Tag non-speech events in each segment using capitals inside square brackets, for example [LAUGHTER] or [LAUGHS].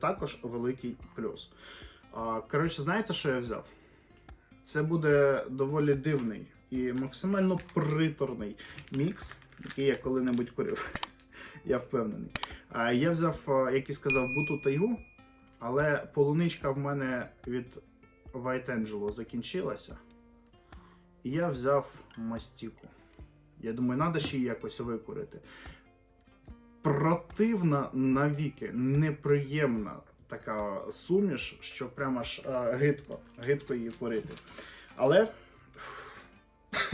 також великий плюс. Коротше, знаєте, що я взяв? Це буде доволі дивний і максимально приторний мікс, який я коли-небудь курив. [LAUGHS] Я впевнений. Я взяв, як і сказав, буту тайгу, але полуничка в мене від White Angelo закінчилася. І я взяв мастіку. Я думаю, треба ще її якось викурити. Противна навіки, неприємна така суміш, що прямо аж а, гидко, гидко її курити. Але [LAUGHS]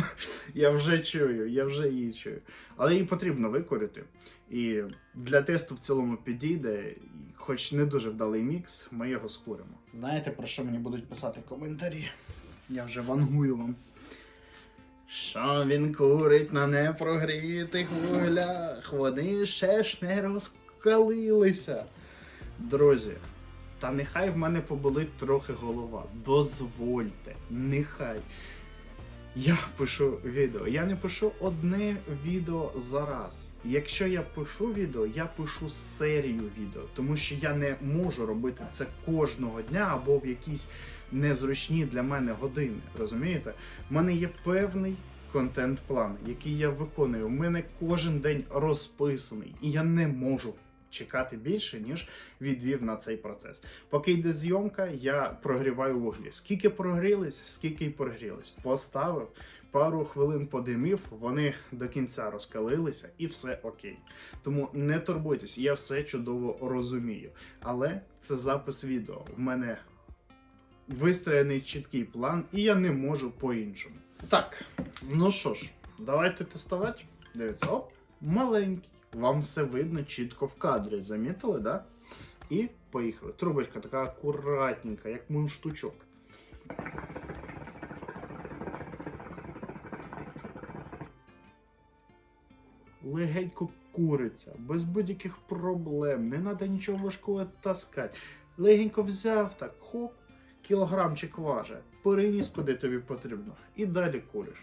я вже чую, я вже її чую. Але її потрібно викорити. І для тесту в цілому підійде, хоч не дуже вдалий мікс, ми його скуримо. Знаєте, про що мені будуть писати коментарі? Я вже вангую вам. Що він курить на непрогрітих вуглях? Вони ще ж не розкалилися. Друзі, та нехай в мене поболить трохи голова. Дозвольте, нехай. Я пишу відео. Я не пишу одне відео за раз. Якщо я пишу відео, я пишу серію відео, тому що я не можу робити це кожного дня або в якісь незручні для мене години. Розумієте? У мене є певний контент-план, який я виконую. У мене кожен день розписаний, і я не можу чекати більше, ніж відвів на цей процес. Поки йде зйомка, я прогріваю вуглі. Скільки прогрілись, скільки й прогрілись. Поставив, пару хвилин подимів, вони до кінця розкалилися і все окей. Тому не турбуйтесь, я все чудово розумію. Але це запис відео. В мене вистроєний чіткий план, і я не можу по-іншому. Так, ну що ж, давайте тестувати. Дивіться, оп, маленький. Вам все видно чітко в кадрі. Замітили, да? І поїхали. Трубочка така акуратненька, як мундштучок. Легенько куриться, без будь-яких проблем, не треба нічого важкого таскати. Легенько взяв так, хоп, кілограмчик важить, переніс куди тобі потрібно, і далі куриш.